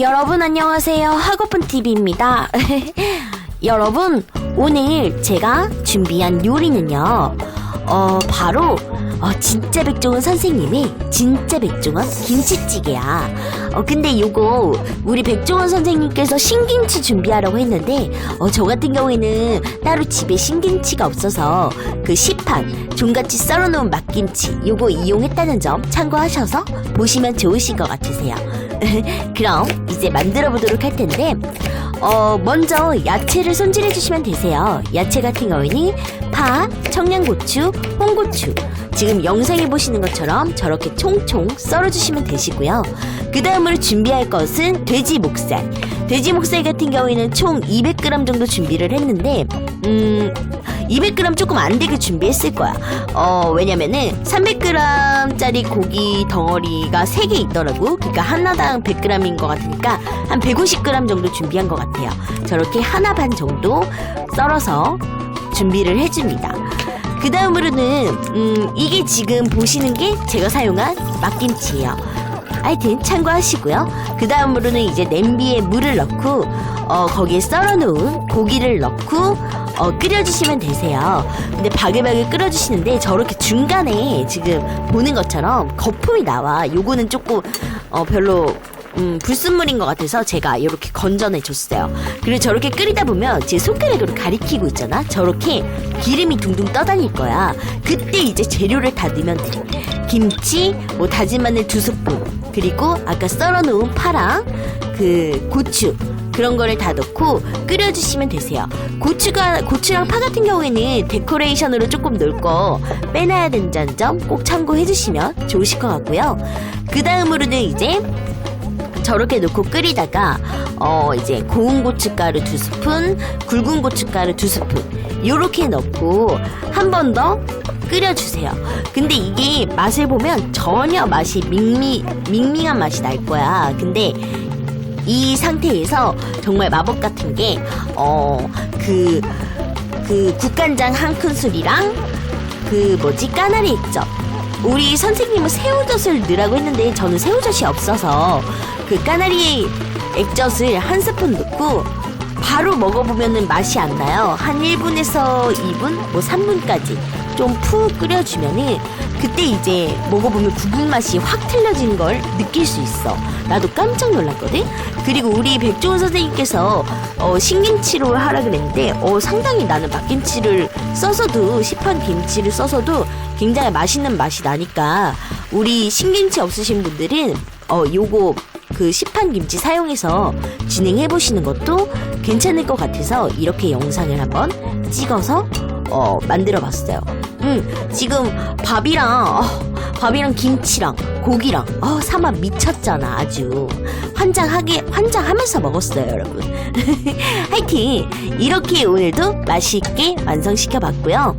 여러분 안녕하세요. 학오픈 TV입니다. 여러분 오늘 제가 준비한 요리는요. 어 바로 어, 진짜 백종원 선생님이 진짜 백종원 김치찌개야. 어 근데 요거 우리 백종원 선생님께서 신김치 준비하라고 했는데 어 저 같은 경우에는 따로 집에 신김치가 없어서 그 시판 종같이 썰어놓은 막김치 요거 이용했다는 점 참고하셔서 보시면 좋으실 것 같으세요. 그럼 이제 만들어 보도록 할 텐데 어 먼저 야채를 손질해 주시면 되세요. 야채 같은 경우에는 파, 청양고추, 홍고추 지금 영상에 보시는 것처럼 저렇게 총총 썰어 주시면 되시고요. 그 다음으로 준비할 것은 돼지 목살. 돼지 목살 같은 경우에는 총 200g 정도 준비를 했는데 음 200g 조금 안 되게 준비했을 거야. 어, 왜냐면은 300g짜리 고기 덩어리가 3개 있더라고. 그러니까 하나당 100g인 것 같으니까 한 150g 정도 준비한 것 같아요. 저렇게 하나 반 정도 썰어서 준비를 해줍니다. 그 다음으로는, 음, 이게 지금 보시는 게 제가 사용한 막김치예요. 하여튼 참고하시고요. 그 다음으로는 이제 냄비에 물을 넣고, 어, 거기에 썰어놓은 고기를 넣고, 어, 끓여주시면 되세요. 근데 바글바글 끓여주시는데 저렇게 중간에 지금 보는 것처럼 거품이 나와. 요거는 조금 어, 별로 음, 불순물인 것 같아서 제가 이렇게 건져내 줬어요. 그리고 저렇게 끓이다 보면 제 손가락으로 가리키고 있잖아. 저렇게 기름이 둥둥 떠다닐 거야. 그때 이제 재료를 다 넣으면 돼. 김치, 뭐 다진 마늘 두 스푼, 그리고 아까 썰어놓은 파랑 그 고추, 그런 거를 다 넣고 끓여주시면 되세요. 고추가 고추랑 파 같은 경우에는 데코레이션으로 조금 넣을 거 빼놔야 된다는 점 꼭 참고해 주시면 좋으실 것 같고요. 그 다음으로는 이제 저렇게 넣고 끓이다가 어 이제 고운 고춧가루 두 스푼, 굵은 고춧가루 두 스푼 요렇게 넣고 한 번 더 끓여주세요. 근데 이게 맛을 보면 전혀 맛이 밍미 밍밍한 맛이 날 거야. 근데 이 상태에서 정말 마법 같은 게, 어, 그, 그 국간장 한 큰술이랑 그 뭐지, 까나리 액젓. 우리 선생님은 새우젓을 넣으라고 했는데 저는 새우젓이 없어서 그 까나리 액젓을 한 스푼 넣고 바로 먹어보면은 맛이 안 나요. 한 1분에서 2분, 뭐 3분까지 좀 푹 끓여주면은 그때 이제 먹어보면 국물 맛이 확 틀려진 걸 느낄 수 있어. 나도 깜짝 놀랐거든. 그리고 우리 백종원 선생님께서 어, 신김치로 하라 그랬는데 어, 상당히 나는 막김치를 써서도 시판 김치를 써서도 굉장히 맛있는 맛이 나니까 우리 신김치 없으신 분들은 어 요거 그 시판 김치 사용해서 진행해 보시는 것도 괜찮을 것 같아서 이렇게 영상을 한번 찍어서 어 만들어 봤어요. 음, 지금 밥이랑 어, 밥이랑 김치랑 고기랑 어 사맛 미쳤잖아 아주 환장하게 환장하면서 먹었어요 여러분. 하여튼 이렇게 오늘도 맛있게 완성시켜 봤고요.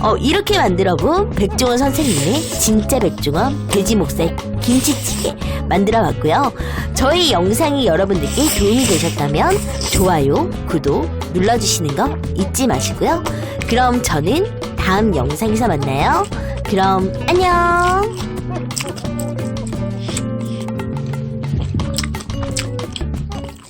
어 이렇게 만들어 본 백종원 선생님의 진짜 백종원 돼지 목살 김치찌개 만들어 봤고요. 저희 영상이 여러분들께 도움이 되셨다면 좋아요, 구독 눌러주시는 거 잊지 마시고요. 그럼 저는 다음 영상에서 만나요. 그럼 안녕!